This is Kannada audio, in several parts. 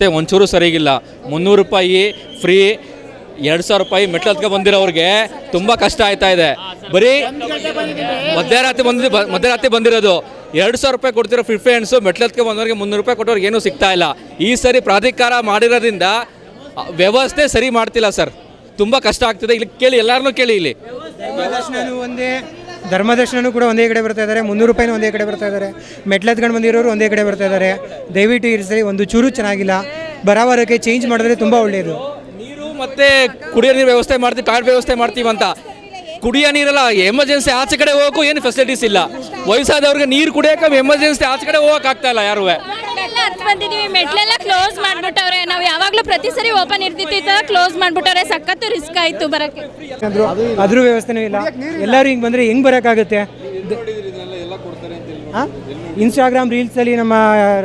ಮತ್ತೆ ಒಂಚೂರು ಸರಿಗಿಲ್ಲ. ಮುನ್ನೂರು ರೂಪಾಯಿ ಫ್ರೀ ಎರಡು ಸಾವಿರ ರೂಪಾಯಿ ಮೆಟ್ಲು ಹತ್ಕೊ ಬಂದಿರೋರಿಗೆ ತುಂಬ ಕಷ್ಟ ಆಯ್ತಾ ಇದೆ. ಬರೀ ಮಧ್ಯರಾತ್ರಿ ಬಂದ ಮಧ್ಯರಾತ್ರಿ ಬಂದಿರೋದು. ಎರಡು ಸಾವಿರ ರೂಪಾಯಿ ಕೊಡ್ತಿರೋ ಹ್ಯಾಂಡ್ಸು ಮೆಟ್ಲು ಹತ್ಕೊ ಬಂದವ್ರಿಗೆ ಮುನ್ನೂರು ರೂಪಾಯಿ ಕೊಟ್ಟವ್ರಿಗೆ ಏನೂ ಸಿಗ್ತಾ ಇಲ್ಲ. ಈ ಸರಿ ಪ್ರಾಧಿಕಾರ ಮಾಡಿರೋದ್ರಿಂದ ವ್ಯವಸ್ಥೆ ಸರಿ ಮಾಡ್ತಿಲ್ಲ ಸರ್. ತುಂಬ ಕಷ್ಟ ಆಗ್ತಿದೆ. ಇಲ್ಲಿ ಕೇಳಿ ಎಲ್ಲರನ್ನೂ ಕೇಳಿ ಇಲ್ಲಿ. ಒಂದೇ. ಧರ್ಮದರ್ಶನನೂ ಕೂಡ ಒಂದೇ ಕಡೆ ಬರ್ತಾ ಇದ್ದಾರೆ. ಮುನ್ನೂರು ರೂಪಾಯಿನೂ ಒಂದೇ ಕಡೆ ಬರ್ತಾ ಇದ್ದಾರೆ. ಮೆಟ್ಲೆತ್ಕೊಂಡು ಬಂದಿರೋರು ಒಂದೇ ಕಡೆ ಬರ್ತಾ ಇದ್ದಾರೆ. ದಯವಿಟ್ಟು ಇರಿಸಿ ಒಂದು ಚೂರು ಚೆನ್ನಾಗಿಲ್ಲ. ಬರಾವರಕ್ಕೆ ಚೇಂಜ್ ಮಾಡಿದ್ರೆ ತುಂಬ ಒಳ್ಳೆಯದು ನೀರು ಮತ್ತೆ ಕುಡಿಯೋ ನೀರು ವ್ಯವಸ್ಥೆ ಮಾಡ್ತೀವಿ ಟಾಯ್ಲೆಟ್ ವ್ಯವಸ್ಥೆ ಮಾಡ್ತೀವಿ ಅಂತ ಕುಡಿಯೋ ನೀರಲ್ಲ ಎಮರ್ಜೆನ್ಸಿ ಆಚೆ ಕಡೆ ಹೋಗೋಕ್ಕೂ ಏನು ಫೆಸಿಲಿಟೀಸ್ ಇಲ್ಲ. ವಯಸ್ಸಾದವ್ರಿಗೆ ನೀರು ಕುಡಿಯೋಕೆ ಎಮರ್ಜೆನ್ಸಿ ಆಚೆ ಕಡೆ ಹೋಗೋಕ್ಕಾಗ್ತಾ ಆಗ್ತಾ ಇಲ್ಲ ಯಾರು ಮೆಟ್ಲೆಲ್ಲ ಹತ್ತು ಬಂದಿದೀವಿ. ಮೆಟ್ಲೆಲ್ಲ ಕ್ಲೋಸ್ ಮಾಡ್ಬಿಟ್ಟವ್ರೆ ನಾವು ಯಾವಾಗಲೂ ಪ್ರತಿ ಸರಿ ಓಪನ್ ಇರ್ತಿತ್ತು, ಈ ಕ್ಲೋಸ್ ಮಾಡ್ಬಿಟ್ಟವ್ರೆ ಸಖತ್ತು ರಿಸ್ಕ್ ಆಯ್ತು ಬರಕ್ಕೆ. ಅದ್ರ ವ್ಯವಸ್ಥೆನೂ ಇಲ್ಲ. ಎಲ್ಲರೂ ಹಿಂಗೆ ಬಂದರೆ ಹೆಂಗೆ ಬರೋಕ್ಕಾಗುತ್ತೆ? ಇನ್ಸ್ಟಾಗ್ರಾಮ್ ರೀಲ್ಸಲ್ಲಿ ನಮ್ಮ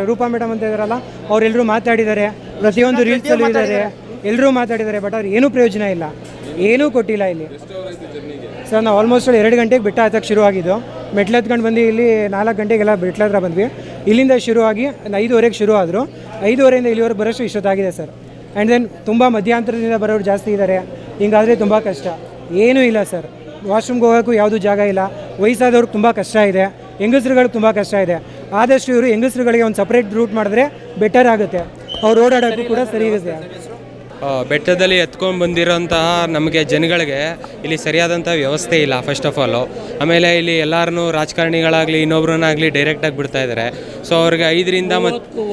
ರೂಪಾ ಮೇಡಮ್ ಅಂತ ಇದಾರಲ್ಲ ಅವರೆಲ್ಲರೂ ಮಾತಾಡಿದ್ದಾರೆ. ಪ್ರತಿಯೊಂದು ರೀಲ್ಸಲ್ಲೂ ಇದ್ದಾರೆ ಎಲ್ಲರೂ ಮಾತಾಡಿದ್ದಾರೆ ಬಟ್ ಅವ್ರು ಏನೂ ಪ್ರಯೋಜನ ಇಲ್ಲ. ಏನೂ ಕೊಟ್ಟಿಲ್ಲ ಇಲ್ಲಿ. ಸರ್ ನಾವು ಆಲ್ಮೋಸ್ಟ್ ಎರಡು ಗಂಟೆಗೆ ಬೆಟ್ಟ ಹತ್ತಕ್ಕೆ ಶುರುವಾಗಿದ್ದು. ಮೆಟ್ಲು ಹತ್ಕೊಂಡು ಬಂದು ಇಲ್ಲಿ ನಾಲ್ಕು ಗಂಟೆಗೆಲ್ಲ ಬೆಟ್ಲ ಬಂದ್ವಿ. ಇಲ್ಲಿಂದ ಶುರುವಾಗಿ ಐದುವರೆಗೆ ಶುರು ಆದರು. ಐದುವರೆಯಿಂದ ಇಲ್ಲಿವರೆಗೆ ಬರೋಷ್ಟು ಇಷ್ಟೊತ್ತಾಗಿದೆ ಸರ್. ಆ್ಯಂಡ್ ದೆನ್ ತುಂಬ ಮಧ್ಯಾಂತರದಿಂದ ಬರೋರು ಜಾಸ್ತಿ ಇದ್ದಾರೆ ಹಿಂಗಾದರೆ ತುಂಬ ಕಷ್ಟ. ಏನೂ ಇಲ್ಲ ಸರ್. ವಾಶ್ರೂಮ್ಗೆ ಹೋಗೋಕ್ಕೂ ಯಾವುದೂ ಜಾಗ ಇಲ್ಲ. ವಯಸ್ಸಾದವ್ರಿಗೆ ತುಂಬ ಕಷ್ಟ ಇದೆ. ಹೆಂಗಸ್ರುಗಳಿಗೆ ತುಂಬ ಕಷ್ಟ ಇದೆ. ಆದಷ್ಟು ಇವರು ಹೆಂಗಸ್ರುಗಳಿಗೆ ಒಂದು ಸಪ್ರೇಟ್ ರೂಟ್ ಮಾಡಿದ್ರೆ ಬೆಟರ್ ಆಗುತ್ತೆ. ಅವ್ರು ಓಡಾಡೋಕ್ಕೂ ಕೂಡ ಸರಿ ಇರುತ್ತೆ. ಬೆಟ್ಟದಲ್ಲಿ ಎತ್ಕೊಂಡು ಬಂದಿರೋಂತಹ ನಮಗೆ ಜನಗಳಿಗೆ ಇಲ್ಲಿ ಸರಿಯಾದಂಥ ವ್ಯವಸ್ಥೆ ಇಲ್ಲ ಫಸ್ಟ್ ಆಫ್ ಆಲು ಆಮೇಲೆ ಇಲ್ಲಿ ಎಲ್ಲರನ್ನೂ ರಾಜಕಾರಣಿಗಳಾಗಲಿ ಇನ್ನೊಬ್ರನ್ನಾಗಲಿ ಡೈರೆಕ್ಟಾಗಿ ಬಿಡ್ತಾ ಇದ್ದಾರೆ ಸೊ ಅವ್ರಿಗೆ ಐದರಿಂದ ಮತ್ತು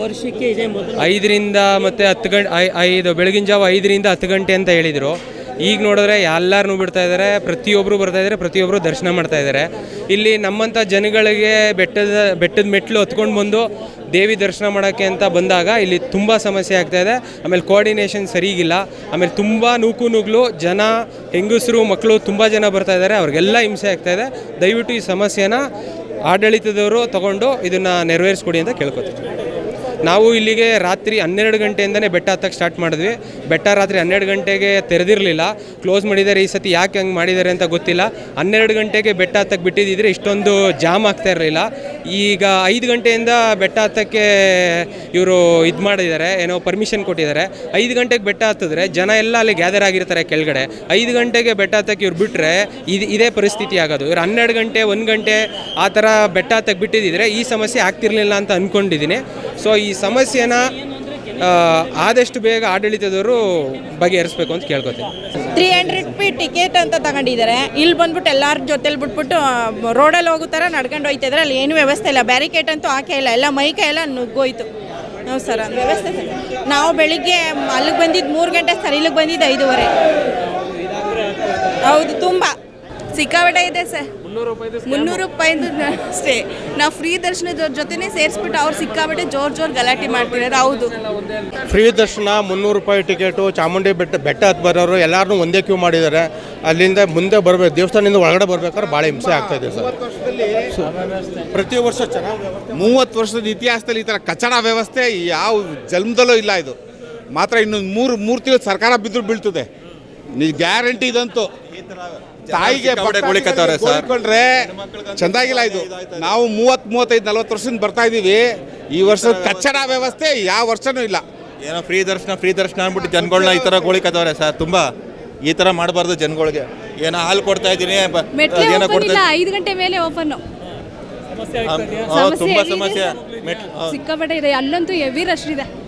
ಐದರಿಂದ ಮತ್ತು ಹತ್ತು ಗಂಟೆ ಐದು ಬೆಳಗಿನ ಜಾವ ಐದರಿಂದ ಹತ್ತು ಗಂಟೆ ಅಂತ ಹೇಳಿದರು. ಈಗ ನೋಡಿದ್ರೆ ಎಲ್ಲರನ್ನೂ ಬಿಡ್ತಾ ಇದ್ದಾರೆ ಪ್ರತಿಯೊಬ್ಬರು ಬರ್ತಾ ಇದ್ದಾರೆ ಪ್ರತಿಯೊಬ್ಬರು ದರ್ಶನ ಮಾಡ್ತಾ ಇದ್ದಾರೆ ಇಲ್ಲಿ ನಮ್ಮಂಥ ಜನಗಳಿಗೆ ಬೆಟ್ಟದ ಬೆಟ್ಟದ ಮೆಟ್ಲು ಹತ್ಕೊಂಡು ಬಂದು ದೇವಿ ದರ್ಶನ ಮಾಡೋಕ್ಕೆ ಅಂತ ಬಂದಾಗ ಇಲ್ಲಿ ತುಂಬ ಸಮಸ್ಯೆ ಆಗ್ತಾ ಇದೆ. ಆಮೇಲೆ ಕೋಆರ್ಡಿನೇಷನ್ ಸರಿಗಿಲ್ಲ. ಆಮೇಲೆ ತುಂಬ ನೂಕು ನುಗ್ಲು ಜನ, ಹೆಂಗಸರು ಮಕ್ಕಳು ತುಂಬ ಜನ ಬರ್ತಾ ಇದ್ದಾರೆ. ಅವ್ರಿಗೆಲ್ಲ ಹಿಂಸೆ ಆಗ್ತಾ ಇದೆ. ದಯವಿಟ್ಟು ಈ ಸಮಸ್ಯೆನ ಆಡಳಿತದವರು ತಗೊಂಡು ಇದನ್ನು ನೆರವೇರಿಸ್ಕೊಡಿ ಅಂತ ಕೇಳ್ಕೊತೀವಿ ನಾವು ಇಲ್ಲಿಗೆ ರಾತ್ರಿ ಹನ್ನೆರಡು ಗಂಟೆಯಿಂದನೇ ಬೆಟ್ಟ ಹತ್ತಕ್ಕೆ ಸ್ಟಾರ್ಟ್ ಮಾಡಿದ್ವಿ. ಬೆಟ್ಟ ರಾತ್ರಿ ಹನ್ನೆರಡು ಗಂಟೆಗೆ ತೆರೆದಿರಲಿಲ್ಲ. ಕ್ಲೋಸ್ ಮಾಡಿದ್ದಾರೆ. ಈ ಸತಿ ಯಾಕೆ ಹಂಗೆ ಮಾಡಿದ್ದಾರೆ ಅಂತ ಗೊತ್ತಿಲ್ಲ. ಹನ್ನೆರಡು ಗಂಟೆಗೆ ಬೆಟ್ಟ ಹತ್ತಕ್ಕೆ ಬಿಟ್ಟಿದ್ದಿದ್ರೆ ಇಷ್ಟೊಂದು ಜಾಮ್ ಆಗ್ತಾ ಇರಲಿಲ್ಲ. ಈಗ ಐದು ಗಂಟೆಯಿಂದ ಬೆಟ್ಟ ಹತ್ತಕ್ಕೆ ಇವರು ಇದು ಮಾಡಿದ್ದಾರೆ, ಏನೋ ಪರ್ಮಿಷನ್ ಕೊಟ್ಟಿದ್ದಾರೆ. ಐದು ಗಂಟೆಗೆ ಬೆಟ್ಟ ಹತ್ತಿದ್ರೆ ಜನ ಎಲ್ಲ ಅಲ್ಲಿ ಗ್ಯಾದರ್ ಆಗಿರ್ತಾರೆ ಕೆಳಗಡೆ. ಐದು ಗಂಟೆಗೆ ಬೆಟ್ಟ ಹತ್ತಕ್ಕೆ ಇವ್ರು ಬಿಟ್ಟರೆ ಇದು, ಇದೇ ಪರಿಸ್ಥಿತಿ ಆಗೋದು. ಇವ್ರು ಹನ್ನೆರಡು ಗಂಟೆ, ಒಂದು ಗಂಟೆ ಆ ಥರ ಬೆಟ್ಟ ಹತ್ತಕ್ಕೆ ಬಿಟ್ಟಿದ್ದಿದ್ರೆ ಈ ಸಮಸ್ಯೆ ಆಗ್ತಿರಲಿಲ್ಲ ಅಂತ ಅಂದ್ಕೊಂಡಿದ್ದೀನಿ ಸೊ ಈ ಸಮಸ್ಯೆನ ಆದಷ್ಟು ಬೇಗ ಆಡಳಿತದವರು ಬಗೆಹರಿಸ್ಬೇಕು ಅಂತ ಕೇಳ್ಕೊತೀನಿ. ತ್ರೀ ಹಂಡ್ರೆಡ್ ರುಪಿ ಟಿಕೆಟ್ ಅಂತ ತಗೊಂಡಿದ್ದಾರೆ. ಇಲ್ಲಿ ಬಂದ್ಬಿಟ್ಟು ಎಲ್ಲರ ಜೊತೆಲಿ ಬಿಟ್ಬಿಟ್ಟು ರೋಡಲ್ಲಿ ಹೋಗೋ ಥರ ನಡ್ಕೊಂಡು ಹೋಯ್ತಾ ಇದ್ರೆ. ಅಲ್ಲಿ ಏನು ವ್ಯವಸ್ಥೆ ಇಲ್ಲ. ಬ್ಯಾರಿಕೇಡ್ ಅಂತೂ ಹಾಕೇ ಇಲ್ಲ. ಎಲ್ಲ ಮೈಕ ಎಲ್ಲ ನುಗ್ಗೋಯ್ತು. ಹ್ಞೂ ಸರ್ ವ್ಯವಸ್ಥೆ ಸರ್. ನಾವು ಬೆಳಿಗ್ಗೆ ಅಲ್ಲಿಗೆ ಬಂದಿದ್ದು ಮೂರು ಗಂಟೆ ಸರ್, ಇಲ್ಲಿಗೆ ಬಂದಿದ್ದು ಐದೂವರೆ. ಹೌದು, ತುಂಬ. ಸಿಕ್ಕಾಪಟ್ಟೆ ಇದೆ ಸರ್. ಮುನ್ನೂರು ರೂಪಾಯಿಂದ ಅಷ್ಟೇ. ನಾವು ಫ್ರೀ ದರ್ಶನದ ಜೊತೆನೇ ಸೇರಿಸ್ಬಿಟ್ಟು ಅವ್ರು ಸಿಕ್ಕಾಪಟ್ಟೆ ಜೋರ್ ಜೋರ್ ಗಲಾಟೆ ಮಾಡ್ತಿದ್ದಾರೆ ಹೌದು. ಫ್ರೀ ದರ್ಶನ ಮುನ್ನೂರು ರೂಪಾಯಿ ಟಿಕೆಟು ಚಾಮುಂಡಿ ಬೆಟ್ಟ ಬೆಟ್ಟ ಹತ್ತು ಬರೋರು ಎಲ್ಲರನ್ನೂ ಒಂದೇ ಕ್ಯೂ ಮಾಡಿದ್ದಾರೆ. ಅಲ್ಲಿಂದ ಮುಂದೆ ಬರಬೇಕು ದೇವಸ್ಥಾನದಿಂದ ಒಳಗಡೆ ಬರ್ಬೇಕಾದ್ರೆ ಭಾಳ ಹಿಂಸೆ ಆಗ್ತಾ ಇದೆ ಸರ್. ಪ್ರತಿ ವರ್ಷ ಚೆನ್ನಾಗಿ ಮೂವತ್ತು ವರ್ಷದ ಇತಿಹಾಸದಲ್ಲಿ ಈ ಥರ ಕಚಡ ವ್ಯವಸ್ಥೆ ಯಾವ ಜನ್ಮದಲ್ಲೂ ಇಲ್ಲ ಇದು. ಮಾತ್ರ ಇನ್ನೊಂದು ಮೂರು ಮೂರು ತಿಂಗಳು ಸರ್ಕಾರ ಬಿದ್ದು ಬೀಳ್ತದೆ. ನೀವು ಗ್ಯಾರಂಟಿ ಇದಂತೂ. ಈ ಗೋಳಿಕತ್ತವ್ರೆ ಸರ್. ಸರ್ಕೊಂಡ್ರೆ ಚೆಂದಾಗಿಲ್ಲ ಇದು. ನಾವು ಮೂವತ್ತು ಮೂವತ್ತೈದು ನಲ್ವತ್ತು ವರ್ಷದಿಂದ ಬರ್ತಾ ಇದ್ದೀವಿ. ಈ ವರ್ಷ ಕಚ್ಚಡ ವ್ಯವಸ್ಥೆ ಯಾವ ವರ್ಷನೂ ಇಲ್ಲ. ಏನೋ ಫ್ರೀ ದರ್ಶನ ಫ್ರೀ ದರ್ಶನ ಅಂದ್ಬಿಟ್ಟು ಜನಗಳನ್ನ ಈ ತರ ಗೋಳಿಕತ್ತವ್ರೆ ಸರ್. ತುಂಬಾ ಈ ತರ ಮಾಡಬಾರ್ದು ಜನಗಳಿಗೆ. ಏನೋ ಹಾಲು ಕೊಡ್ತಾ ಇದ್ದೀನಿ ಬ- ಏನೋ ಓಪನ್ ಕೊಡ್ತಾ ಇಲ್ಲ ಐದು ಗಂಟೆ ಮೇಲೆ ಓಪನ್ ಹೌದು, ತುಂಬ ಸಮಸ್ಯೆ. ಸಿಕ್ಕಾಪಟ್ಟೆ ಇದೆ ಅಲ್ಲಂತೂ ಹೆವಿ ರಶ್ ಇದೆ.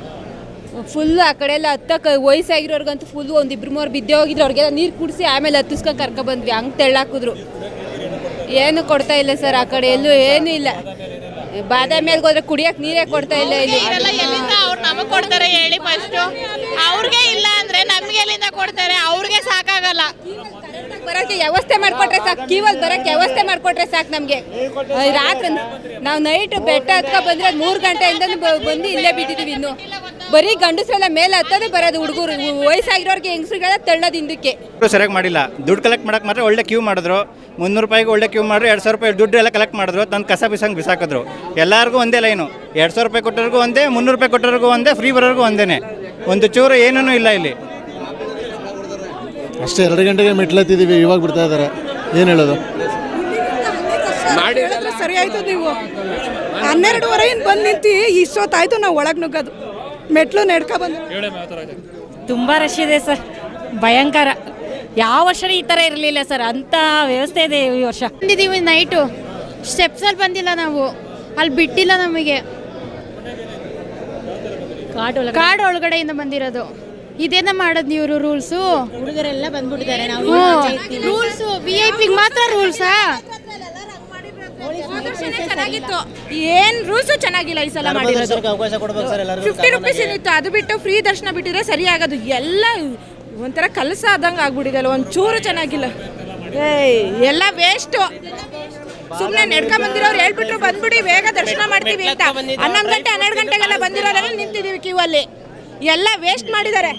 ಫುಲ್ ಆ ಕಡೆ ಎಲ್ಲ ಹತ್ತಕ್ಕೆ ವಯಸ್ಸಾಗಿರೋರ್ಗಂತೂ ಫುಲ್ ಒಂದು ಇಬ್ರು ಮೂರು ಬಿದ್ದೆ ಹೋಗಿದ್ರು. ಅವ್ರಿಗೆಲ್ಲ ನೀರು ಕುಡಿಸಿ ಆಮೇಲೆ ಹತ್ತಿಸ್ಕೊಂಡು ಕರ್ಕೊಬಂದ್ವಿ ಹಂಗೆ ತೆಳ್ಳಾಕಿದ್ರು. ಏನು ಕೊಡ್ತಾ ಇಲ್ಲ ಸರ್ ಆ ಕಡೆ ಎಲ್ಲೂ ಏನೂ ಇಲ್ಲ. ಬಾದಾಮಿ ಮೇಲೆ ಹೋದ್ರೆ ಕುಡಿಯಕ್ ನೀರೇ ಕೊಡ್ತಾ ಇಲ್ಲ ಇಲ್ಲಿ. ಎಲ್ಲಿಂದ ಅವ್ರು ನಮಗೆ ಕೊಡ್ತಾರೆ ಹೇಳಿ ಫಸ್ಟು ಅವ್ರಿಗೆ ಇಲ್ಲ ಅಂದ್ರೆ ನಮಗೆ ಎಲ್ಲಿಂದ ಕೊಡ್ತಾರೆ? ಅವ್ರಿಗೆ ಸಾಕಾಗಲ್ಲ. ಬರಕ್ಕೆ ವ್ಯವಸ್ಥೆ ಮಾಡಿಕೊಟ್ರೆ ಸಾಕು. ಕೀವಲ್ಲಿ ಬರೋಕ್ಕೆ ವ್ಯವಸ್ಥೆ ಮಾಡಿಕೊಟ್ರೆ ಸಾಕು ನಮಗೆ. ರಾತ್ರಿ ನಾವು ನೈಟ್ ಬೆಟ್ಟ ಹತ್ಕೊ ಬಂದ್ರೆ ಮೂರು ಗಂಟೆಯಿಂದ ಬಂದು ಇಲ್ಲೇ ಬಿದ್ದಿದ್ದೀವಿ ಇನ್ನು. ಬರೀ ಗಂಡಸ್ರೆಲ್ಲ ಮೇಲೆ ಹತ್ತದೆ ಬರೋದು ಹುಡುಗರು. ವಯಸ್ಸಾಗಿರೋರಿಗೆ ಹೆಂಗಸ್ರಿಗೆಲ್ಲ ತಳ್ಳೋದು ಹಿಂದಕ್ಕೆ. ಸರಿಯಾಗಿ ಮಾಡಿಲ್ಲ. ದುಡ್ಡು ಕಲೆಕ್ಟ್ ಮಾಡಕ್ಕೆ ಮಾತ್ರ ಒಳ್ಳೆ ಕ್ಯೂ ಮಾಡಿದ್ರು. ಮುನ್ನೂರು ರೂಪಾಯಿಗೆ ಒಳ್ಳೆ ಕ್ಯೂ ಮಾಡಿದ್ರು ಎರಡು ಸಾವಿರ ರೂಪಾಯಿ ದುಡ್ಡು ಎಲ್ಲ ಕಲೆಕ್ಟ್ ಮಾಡಿದ್ರು ತಂದು ಕಸ ಬಿಸಂಗೆ ಬಿಸಾಕಿದ್ರು. ಎಲ್ಲರಿಗೂ ಒಂದೇ ಲೈನು ಎರಡು ಸಾವಿರ ರೂಪಾಯಿ ಕೊಟ್ಟೋರಿಗೂ ಒಂದೇ ಮುನ್ನೂರು ರೂಪಾಯಿ ಕೊಟ್ಟೋರಿಗೂ ಒಂದೇ ಫ್ರೀ ಬರೋರಿಗೂ ಒಂದೇ ಒಂದು ಚೂರು ಏನೂ ಇಲ್ಲ ಇಲ್ಲಿ. ಅಷ್ಟೇ ಎರಡು ಗಂಟೆಗೆ ಮೆಟ್ಲತ್ತಿದ್ದೀವಿ ಇವಾಗ ಬಿಡ್ತಾ ಇದ್ದಾರೆ. ಏನು ಹೇಳೋದು? ಸರಿ ಆಯ್ತು ನೀವು. ಹನ್ನೆರಡುವರೆಯಿಂದ ಬಂದು ನಿಂತು ಇಷ್ಟೊತ್ತಾಯ್ತು ನಾವು ಒಳಗೆ ನುಗ್ಗೋದು. ಮೆಟ್ಲು ನಡ್ಕ ಬಂದು ತುಂಬ ರಶ್ ಇದೆ ಸರ್. ಭಯಂಕರ. ಯಾವ ವರ್ಷ ಈ ಥರ ಇರಲಿಲ್ಲ ಸರ್. ಅಂತ ವ್ಯವಸ್ಥೆ ಇದೆ ಈ ವರ್ಷ. ಬಂದಿದ್ದೀವಿ ನೈಟು ಸ್ಟೆಪ್ಸಲ್ಲಿ ಬಂದಿಲ್ಲ ನಾವು. ಅಲ್ಲಿ ಬಿಟ್ಟಿಲ್ಲ ನಮಗೆ. ಕಾಡು ಒಳಗಡೆಯಿಂದ ಬಂದಿರೋದು. ಇದೇನ ಮಾಡೋದು ನೀವು ರೂಲ್ಸು ಹುಡುಗರೆಲ್ಲ ಬಂದ್ಬಿಟ್ಟಿದ್ದಾರೆ. ನಾವು ರೂಲ್ಸು ವಿ ಐ ಪಿಗೆ ಮಾತ್ರ ರೂಲ್ಸಾ ಚೆನ್ನಾಗಿತ್ತು. ಏನ್ ರೂಲ್ಸು ಚೆನ್ನಾಗಿಲ್ಲ ಈ ಸಲ ಮಾಡಿರೋದು. ಫಿಫ್ಟಿ ರುಪೀಸ್ ಏನಿತ್ತು ಅದು ಬಿಟ್ಟು ಫ್ರೀ ದರ್ಶನ ಬಿಟ್ಟಿದ್ರೆ ಸರಿ ಆಗೋದು ಎಲ್ಲ ಒಂಥರ ಕಲಸ ಆದಂಗೆ ಒಂದು ಒಂಚೂರು ಚೆನ್ನಾಗಿಲ್ಲ. ಏಯ್ ಎಲ್ಲ ವೇಸ್ಟು ಸುಮ್ಮನೆ ನಡ್ಕೊಂಡ್ ಬಂದಿರೋರು ಹೇಳ್ಬಿಟ್ರು ಬಂದ್ಬಿಡಿ ಬೇಗ ದರ್ಶನ ಮಾಡ್ತೀವಿ ಅಂತ. ಹನ್ನೊಂದು ಗಂಟೆ ಹನ್ನೆರಡು ಗಂಟೆಗೆಲ್ಲ ಬಂದಿರೋರೆಲ್ಲ ನಿಂತಿದ್ದೀವಿ ಕ್ಯೂ ಅಲ್ಲಿ. ಎಲ್ಲ ವೇಸ್ಟ್ ಮಾಡಿದ್ದಾರೆ.